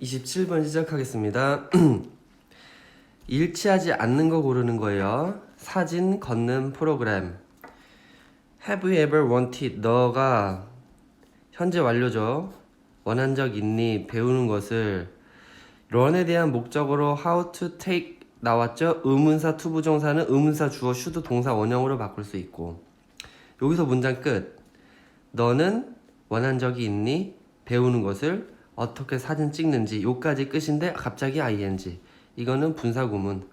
27번 시작하겠습니다. 일치하지 않는 거 고르는 거예요. 사진 걷는 프로그램. Have you ever wanted? 너가 현재 완료죠. 원한 적 있니? 배우는 것을 런에 대한 목적으로 how to take 나왔죠. 의문사 투부정사는 의문사 주어 슈드 동사 원형으로 바꿀 수 있고 여기서 문장 끝. 너는 원한 적이 있니? 배우는 것을 어떻게 사진 찍는지 요까지 끝인데 갑자기 ing. 이거는 분사구문.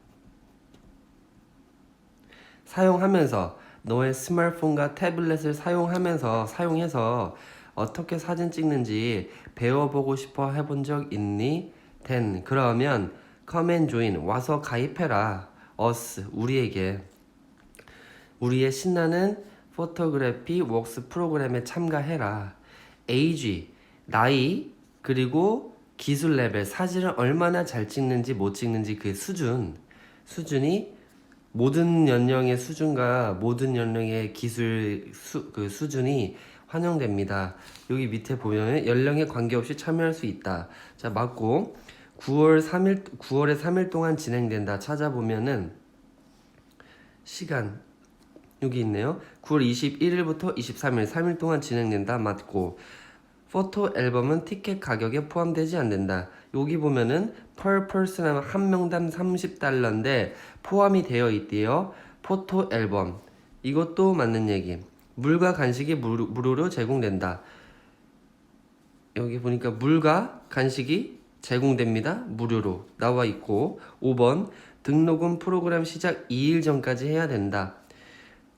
사용하면서 너의 스마트폰과 태블릿을 사용하면서 사용해서 어떻게 사진 찍는지 배워보고 싶어 해본 적 있니? then 그러면 come and join. 와서 가입해라. us 우리에게. 우리의 신나는 포토그래피 웍스 프로그램에 참가해라. age 나이 그리고 기술 레벨 사진을 얼마나 잘 찍는지 못 찍는지 그 수준 수준이 모든 연령의 수준과 모든 연령의 기술 수, 그 수준이 환영됩니다. 여기 밑에 보면 연령에 관계없이 참여할 수 있다. 자 맞고 9월 3일 9월에 3일 동안 진행된다. 찾아보면은 시간 여기 있네요. 9월 21일부터 23일 3일 동안 진행된다. 맞고 포토 앨범은 티켓 가격에 포함되지 않는다. 여기 보면은 per person 하면 한 명당 30달러인데 포함이 되어 있대요. 포토 앨범 이것도 맞는 얘기. 물과 간식이 무료, 무료로 제공된다. 여기 보니까 물과 간식이 제공됩니다. 무료로 나와 있고 5번 등록은 프로그램 시작 2일 전까지 해야 된다.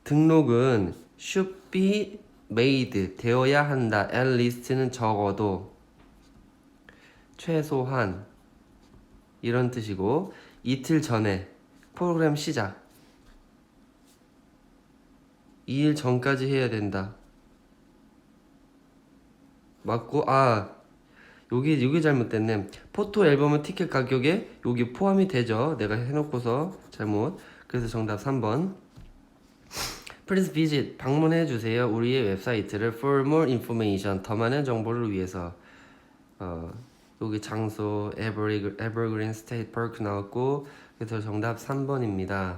등록은 should be made 되어야 한다. least는 적어도 최소한 이런 뜻이고 이틀 전에 프로그램 시작 2일 전까지 해야 된다. 맞고 아 여기 여기 잘못됐네. 포토 앨범은 티켓 가격에 여기 포함이 되죠. 내가 해놓고서 잘못. 그래서 정답 3번. Please visit 방문해 주세요. 우리의 웹사이트를 for more information 더 많은 정보를 위해서. 어 여기 장소 에버리 에버그린 스테이트 파크 나왔고 그래서 정답 3번입니다.